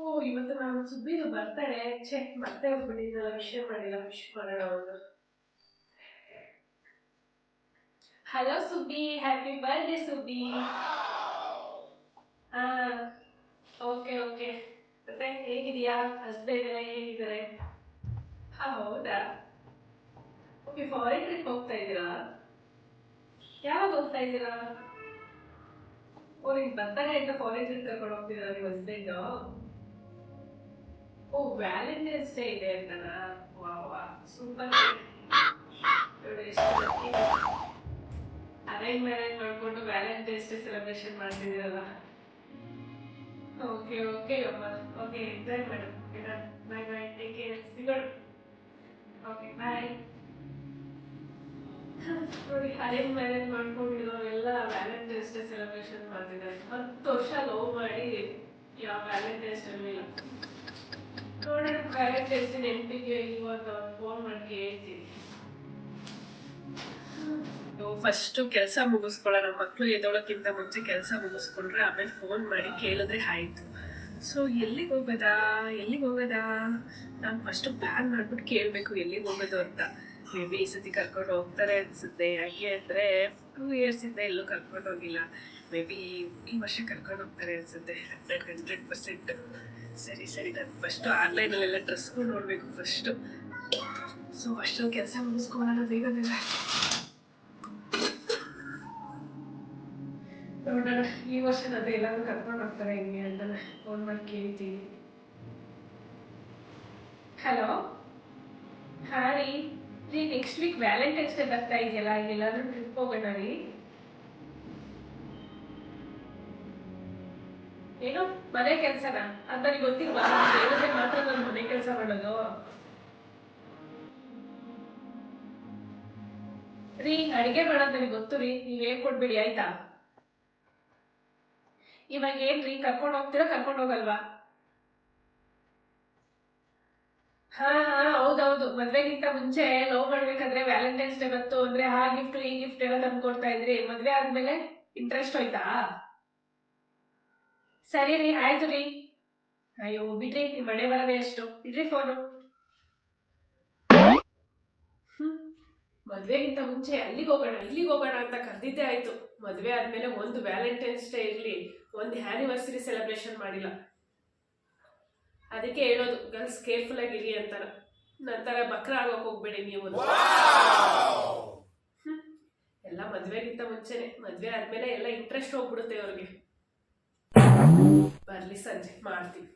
ಓ ಇವತ್ತು ನಾನು ಸುಬ್ಬಿದು ಬರ್ತಾಳೆ ಚೆಕ್ ಮತ್ತೆ ಹೋಗ್ಬಿಟ್ಟಿದ್ದಲ್ಲ ವಿಷಯ ಮಾಡಿಲ್ಲ ವಿಶ್ ಮಾಡೋಣ ಅವನು hello Subbi happy birthday Subbi. ಹಾ ಓಕೆ ಓಕೆ ಮತ್ತೆ ಹೇಗಿದೆಯಾ ಹಸ್ಬೆಂಡ್ ಹೇಗಿದ್ದಾರೆ? ಹಾ, ಹೌದಾ? ಓಕೆ ಫಾರಿನ್ ಟ್ರಿಪ್ ಹೋಗ್ತಾ ಇದ್ದೀರಾ? ಯಾವಾಗ ಹೋಗ್ತಾ ಇದ್ದೀರಾ? ಓ ನಿಮ್ಗೆ ಬರ್ತಾರೆ ಅಂತ ಫಾರಿನ್ ಟ್ರಿಪ್ ಕರ್ಕೊಂಡು ಹೋಗ್ತಿದ್ದೀರಾ ನಿಮ್ಮ ಹಸ್ಬೆಂಡು ಓ ವ್ಯಾಲೆಂಟೈನ್ಸ್ ಡೇ ಇದೆ ಅಂತನಾ? ವಾ ವಾ ಸೂಪರ್. ಅರೇಂಜ್ ಮ್ಯಾರೇಜ್ ಮಾಡ್ಕೊಂಡು ವ್ಯಾಲೆಂಟೈನ್ಸ್ ಡೇ ಸೆಲೆಬ್ರೇಷನ್ ಮಾಡ್ತಿದ್ದೀರಲ್ಲ. ಓಕೆ ಓಕೆ ಅಮ್ಮ. Okay enjoy madam bye bye take care ಸಿಗೋಣ ಓಕೆ ಬಾಯ್ ನೋಡಿ ಅರೇಂಜ್ ಮ್ಯಾರೇಜ್ ಮಾಡ್ಕೊಂಡಿರೋರೆಲ್ಲ ವ್ಯಾಲೆಂಟೈನ್ಸ್ ಡೇ ಸೆಲೆಬ್ರೇಷನ್ ಮಾಡ್ತಿದ್ದಾರೆ. ಹತ್ತು ವರ್ಷ ಲವ್ ಮಾಡಿ ಯಾವ ವ್ಯಾಲೆಂಟೈನ್ಸ್ ಡೇ ಇಲ್ಲ. ನೋಡೋಣ ವ್ಯಾಲೆಂಟೈನ್ಸ್ ಡೇ ನೆನಪಿಗೆ ಇವತ್ತು ಫೋನ್ ಮಾಡಿ ಕೇಳ್ತೀನಿ ಫಸ್ಟು ಕೆಲಸ ಮುಗಿಸ್ಕೊಳ್ಳೋಣ ಮಕ್ಕಳು ಎದ್ದೋಳಕ್ಕಿಂತ ಮುಂಚೆ ಕೆಲಸ ಮುಗಿಸ್ಕೊಂಡ್ರೆ ಆಮೇಲೆ ಫೋನ್ ಮಾಡಿ ಕೇಳಿದ್ರೆ ಆಯ್ತು. ಸೊ ಎಲ್ಲಿಗೆ ಹೋಗೋದಾ? ಎಲ್ಲಿಗೆ ಹೋಗೋದಾ? ನಾನು ಫಸ್ಟ್ ಪ್ಲ್ಯಾನ್ ಮಾಡ್ಬಿಟ್ಟು ಕೇಳಬೇಕು ಎಲ್ಲಿಗೆ ಹೋಗೋದು ಅಂತ. ಮೇ ಬಿ ಈ ಸತಿ ಕರ್ಕೊಂಡು ಹೋಗ್ತಾರೆ ಅನಿಸುತ್ತೆ. ಯಾಕೆ ಅಂದರೆ ಟೂ ಇಯರ್ಸಿಂದ ಎಲ್ಲೂ ಕರ್ಕೊಂಡು ಹೋಗಿಲ್ಲ. ಮೇ ಬಿ ಈ ವರ್ಷ ಕರ್ಕೊಂಡು ಹೋಗ್ತಾರೆ ಅನಿಸುತ್ತೆ. ಹಂಡ್ರೆಡ್ ಹಂಡ್ರೆಡ್ ಪರ್ಸೆಂಟ್ ಸರಿ ಸರಿ. ನಾನು ಫಸ್ಟು ಆನ್ಲೈನಲ್ಲೆಲ್ಲ ಡ್ರೆಸ್ಗಳು ನೋಡಬೇಕು ಫಸ್ಟು ಸೊ ಅಷ್ಟೊಂದು ಕೆಲಸ ಮುಗಿಸ್ಕೊಳ್ಳೋಣ ಬೇಗ ನೋಡೋಣ. ಈ ವರ್ಷ ನಾನು ಎಲ್ಲಾದ್ರೂ ಕರ್ಕೊಂಡು ಹೋಗ್ತಾರೆ ಹೆಂಗೆ ಅಂತ ಫೋನ್ ಮಾಡಿ ಕೇಳ್ತೀನಿ. ಹಲೋ ಹಾ ರೀ ನೆಕ್ಸ್ಟ್ ವೀಕ್ ವ್ಯಾಲೆಂಟೈನ್ಸ್ ಡೇ ಬರ್ತಾ ಇದೆಯಲ್ಲ ಎಲ್ಲಾದ್ರೂ ಟ್ರಿಪ್ ಹೋಗೋಣ ರೀ. ಏನು ಮನೆ ಕೆಲಸನ? ಅಂತ ನನಗೆ ಗೊತ್ತಿಲ್ಲ ಹೇಳಿದ್ರೆ ಮಾತ್ರ ನಾನು ಮನೆ ಕೆಲಸ ಮಾಡೋದು. ರೀ, ಅಡಿಗೆ ಮಾಡೋದು ನನಗೆ ಗೊತ್ತು ರೀ. ನೀವು ಹೇಳ್ಕೊಡ್ಬೇಡಿ, ಆಯ್ತಾ? ಇವಾಗ ಏನ್ರಿ, ಕರ್ಕೊಂಡು ಹೋಗ್ತೀರಾ, ಕರ್ಕೊಂಡು ಹೋಗಲ್ವಾ? ಹಾ ಹಾ, ಹೌದೌದು. ಮದ್ವೆಗಿಂತ ಮುಂಚೆ ಲವ್ ಮಾಡ್ಬೇಕಾದ್ರೆ ವ್ಯಾಲೆಂಟೈನ್ಸ್ ಡೇ ಬಂತು ಅಂದ್ರೆ ಆ ಗಿಫ್ಟ್ ಈ ಗಿಫ್ಟ್ ಎಲ್ಲ ತಂದ್ಕೊಡ್ತಾ ಇದ್ರಿ. ಮದ್ವೆ ಆದ್ಮೇಲೆ ಇಂಟ್ರೆಸ್ಟ್ ಹೋಯ್ತಾ? ಸರಿ ರೀ, ಆಯ್ತು ರೀ. ಅಯ್ಯೋ, ಬಿಡ್ರಿ, ನಿಮ್ ಮನೆ ಬರೋದೇ ಎಷ್ಟು ಇಡ್ರಿ ಫೋನು ಮದ್ವೆಗಿಂತ ಮುಂಚೆ ಅಲ್ಲಿಗೆ ಹೋಗೋಣ, ಇಲ್ಲಿಗೆ ಹೋಗೋಣ ಅಂತ ಕರೆದಿದ್ದೇ ಆಯ್ತು. ಮದ್ವೆ ಆದ್ಮೇಲೆ ಒಂದು ವ್ಯಾಲೆಂಟೈನ್ಸ್ ಡೇ ಇರ್ಲಿ, ಒಂದು ಆನಿವರ್ಸರಿ ಸೆಲೆಬ್ರೇಷನ್ ಮಾಡಿಲ್ಲ. ಅದಕ್ಕೆ ಹೇಳೋದು, ಗರ್ಲ್ಸ್ ಕೇರ್ಫುಲ್ ಆಗಿರಿ ಅಂತಾರ. ನಂತರ ಬಕ್ರ ಆಗೋಕೆ ಹೋಗ್ಬೇಡಿ ನೀವು. ಎಲ್ಲ ಮದ್ವೆಗಿಂತ ಮುಂಚೆನೆ. ಮದ್ವೆ ಆದ್ಮೇಲೆ ಎಲ್ಲ ಇಂಟ್ರೆಸ್ಟ್ ಹೋಗ್ಬಿಡುತ್ತೆ ಅವ್ರಿಗೆ. ಬರ್ಲಿ ಸಂಜೆ ಮಾಡ್ತೀವಿ